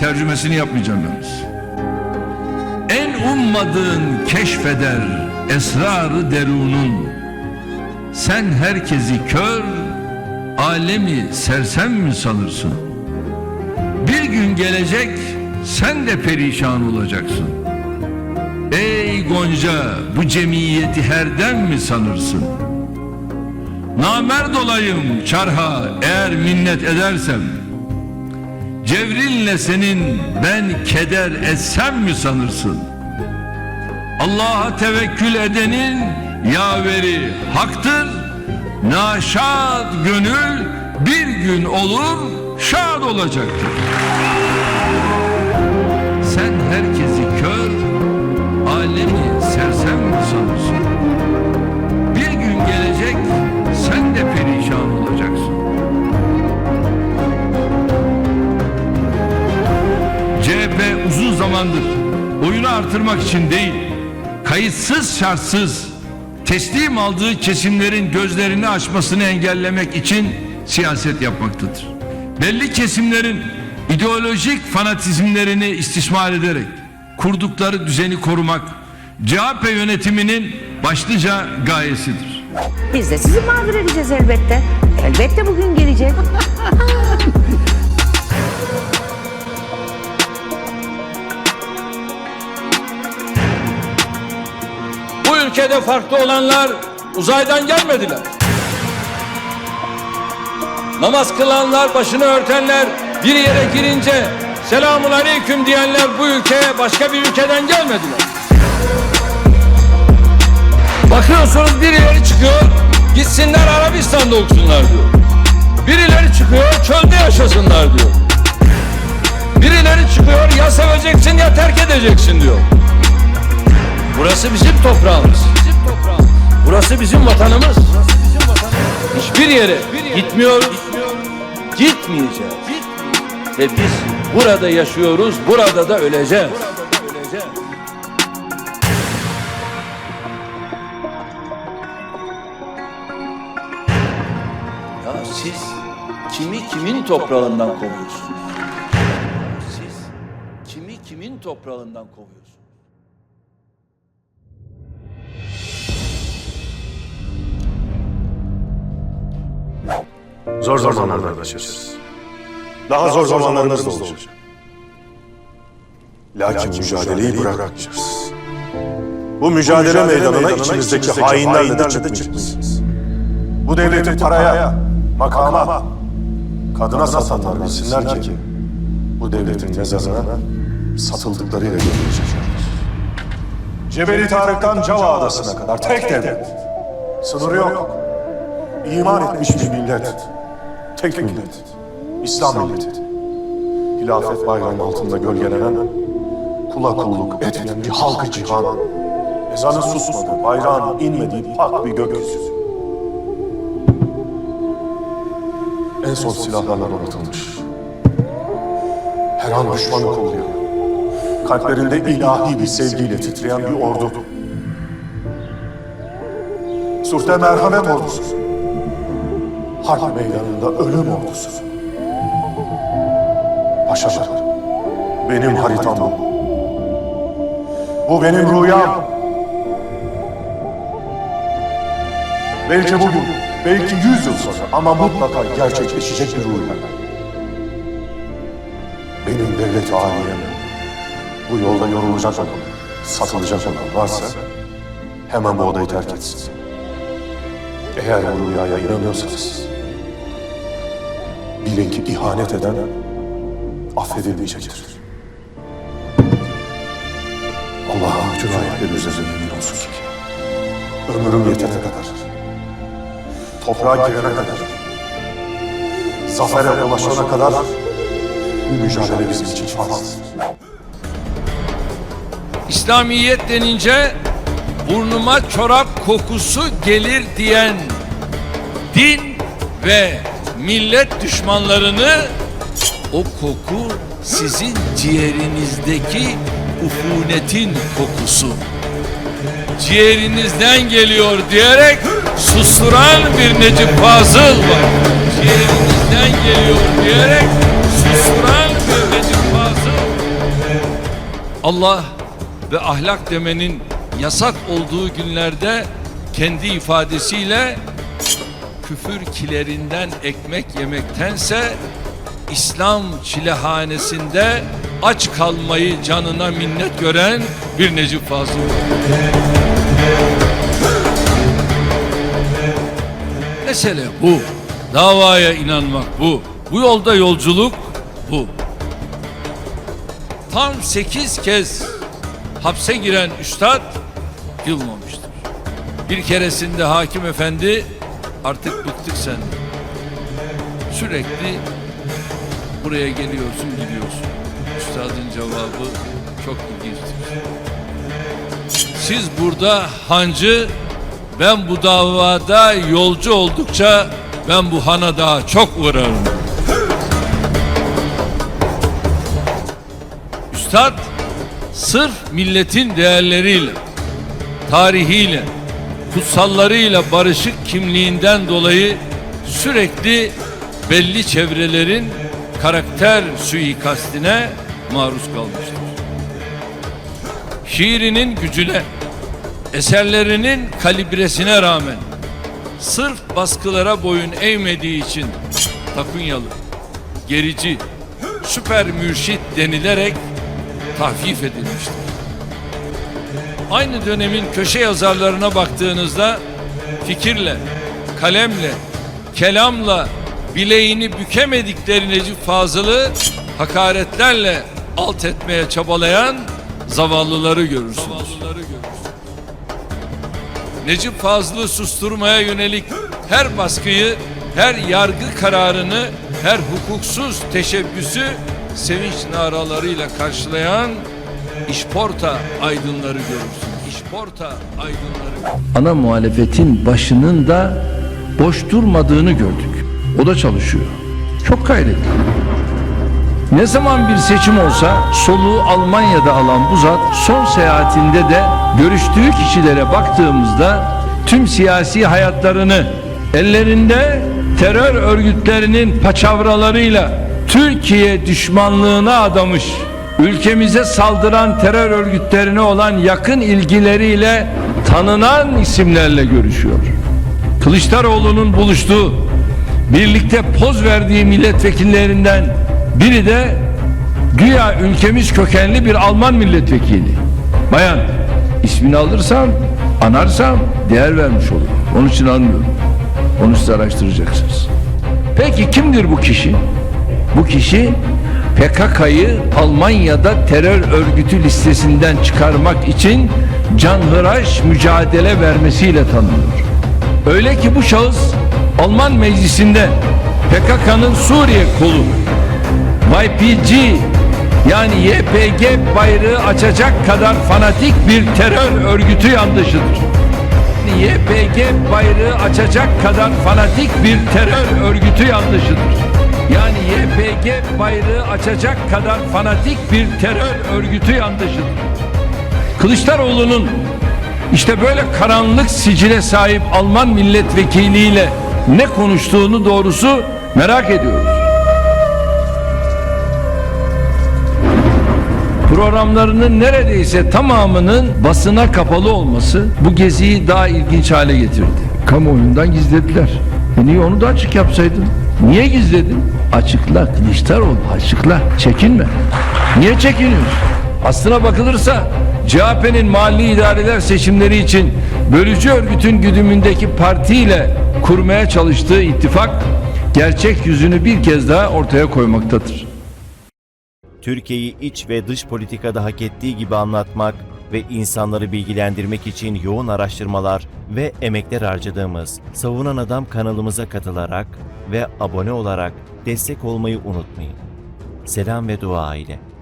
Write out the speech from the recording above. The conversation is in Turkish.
Tercümesini yapmayacağım yalnız. En ummadığın keşfeder esrarı derunun. Sen herkesi kör, alemi sersem mi sanırsın? Bir gün gelecek sen de perişan olacaksın. Ey Gonca bu cemiyeti herden mi sanırsın? Namerd olayım çarha eğer minnet edersem Cevrinle senin ben keder etsem mi sanırsın? Allah'a tevekkül edenin yaveri haktır. Naşad gönül bir gün olur şad olacaktır. Sen herkesi kör, alemi sersem mi sanırsın? Artırmak için değil, kayıtsız şartsız teslim aldığı kesimlerin gözlerini açmasını engellemek için siyaset yapmaktadır. Belli kesimlerin ideolojik fanatizmlerini istismar ederek kurdukları düzeni korumak CHP yönetiminin başlıca gayesidir. Biz de sizi mağdur edeceğiz elbette. Elbette bugün gelecek. ülkede farklı olanlar uzaydan gelmediler. Namaz kılanlar, başını örtenler, bir yere girince selamun aleyküm diyenler bu ülkeye başka bir ülkeden gelmediler. Bakıyorsunuz birileri çıkıyor, gitsinler Arabistan'da okusunlar diyor. Birileri çıkıyor, çölde yaşasınlar diyor. Birileri çıkıyor, ya seveceksin ya terk edeceksin diyor. Burası bizim toprağımız. Burası bizim vatanımız. Hiçbir yere gitmiyoruz. Gitmeyeceğiz. Ve biz burada yaşıyoruz, burada da öleceğiz. Ya siz kimi kimin toprağından kovuyorsunuz? Siz kimi kimin toprağından kovuyorsunuz? Zor zamanlardan geçeriz. Daha zor zamanlarımız da olacak. Lakin mücadeleyi bırakmayacağız. Bu mücadele meydanına içimizdeki hainlerle de çıkmayacağız. Bu devleti paraya, makama, kadına satanlar bilsinler ki bu devletin mezarına satıldıklarıyla gömülecekler. Cebeli Tarık'tan Cava Adası'na kadar tek devlet. Sınırı yok. İman etmiş bir millet. Tek millet. İslam milleti. Hilafet bayrağının altında gölgelenen, kula kulluk etmeyen bir halkı cihan. Ezanı susmadı, bayrağın inmediği pak bir gökyüzü. En son silahlarla donatılmış. Her an düşmanı kolluyor. Kalplerinde ilahi bir sevgiyle titreyen bir ordu. Surte merhamet ordusu. Harp meydanında ölüm ordusu. Paşalar, benim haritam bu. Bu benim rüyam. Belki bugün, belki yüz yıl sonra ama mutlaka gerçekleşecek bir rüya. Benim devlet aliyem, bu yolda yorulacak olan, satılacak olan varsa hemen bu odayı terk etsin. Eğer bu rüyaya inanıyorsanız, bilin ki ihanet eden affedilmeyecektir. Allah'a bütün ayetleri üzerine yemin olsun ki, ömrüm yetene kadar, toprağa girene kadar, zafere ulaşana kadar bu mücadele bizim için farzdır. İslamiyet denince burnuma çorap kokusu gelir diyen din ve millet düşmanlarını o koku sizin ciğerinizdeki ufunetin kokusu. Ciğerinizden geliyor diyerek susturan bir Necip Fazıl var. Ciğerinizden geliyor diyerek susturan bir Necip Fazıl Allah ve ahlak demenin yasak olduğu günlerde kendi ifadesiyle küfür kilerinden ekmek yemektense İslam çilehanesinde aç kalmayı canına minnet gören bir Necip Fazıl. Mesele bu. Davaya inanmak bu. Bu yolda yolculuk bu. Tam sekiz kez hapse giren üstad yılmamıştır. Bir keresinde hakim efendi artık bıktık senden. Sürekli buraya geliyorsun gidiyorsun. Üstadın cevabı çok ilginçtir. Siz burada hancı, ben bu davada yolcu oldukça ben bu hana daha çok uğrarım. Üstad sırf milletin değerleriyle, tarihiyle, kutsallarıyla barışık kimliğinden dolayı sürekli belli çevrelerin karakter suikastine maruz kalmıştır. Şiirinin gücüne, eserlerinin kalibresine rağmen sırf baskılara boyun eğmediği için takunyalı, gerici, süper mürşit denilerek tahfif edilmiştir. Aynı dönemin köşe yazarlarına baktığınızda fikirle, kalemle, kelamla bileğini bükemedikleri Necip Fazıl'ı hakaretlerle alt etmeye çabalayan zavallıları görürsünüz. Necip Fazıl'ı susturmaya yönelik her baskıyı, her yargı kararını, her hukuksuz teşebbüsü sevinç naralarıyla karşılayan işporta aydınları görürsünüz. İşporta aydınları. Ana muhalefetin başının da boş durmadığını gördük. O da çalışıyor. Çok gayretli. Ne zaman bir seçim olsa soluğu Almanya'da alan bu zat son seyahatinde de görüştüğü kişilere baktığımızda tüm siyasi hayatlarını ellerinde terör örgütlerinin paçavralarıyla Türkiye düşmanlığına adamış, ülkemize saldıran terör örgütlerine olan yakın ilgileriyle tanınan isimlerle görüşüyor. Kılıçdaroğlu'nun buluştuğu, birlikte poz verdiği milletvekillerinden biri de güya ülkemiz kökenli bir Alman milletvekili. Bayan, ismini alırsam, anarsam değer vermiş olurum. Onun için almıyorum. Onu siz araştıracaksınız. Peki kimdir bu kişi? Bu kişi PKK'yı Almanya'da terör örgütü listesinden çıkarmak için canhıraş mücadele vermesiyle tanınıyor. Öyle ki bu şahıs Alman meclisinde PKK'nın Suriye kolu YPG yani YPG bayrağı açacak kadar fanatik bir terör örgütü yanlışıdır. YPG bayrağı açacak kadar fanatik bir terör örgütü yanlışıdır. Yani YPG bayrağı açacak kadar fanatik bir terör örgütü yanlışıdır. Kılıçdaroğlu'nun işte böyle karanlık sicile sahip Alman milletvekiliyle ne konuştuğunu doğrusu merak ediyoruz. Programlarının neredeyse tamamının basına kapalı olması bu geziyi daha ilginç hale getirdi. Kamuoyundan gizlediler. E niye onu da açık yapsaydın? Niye gizledin? Açıkla Kılıçdaroğlu açıkla. Çekinme. Niye çekiniyorsun? Aslına bakılırsa CHP'nin mahalli idareler seçimleri için bölücü örgütün güdümündeki partiyle kurmaya çalıştığı ittifak gerçek yüzünü bir kez daha ortaya koymaktadır. Türkiye'yi iç ve dış politikada hak ettiği gibi anlatmak ve insanları bilgilendirmek için yoğun araştırmalar ve emekler harcadığımız Savunan Adam kanalımıza katılarak ve abone olarak destek olmayı unutmayın. Selam ve dua ile.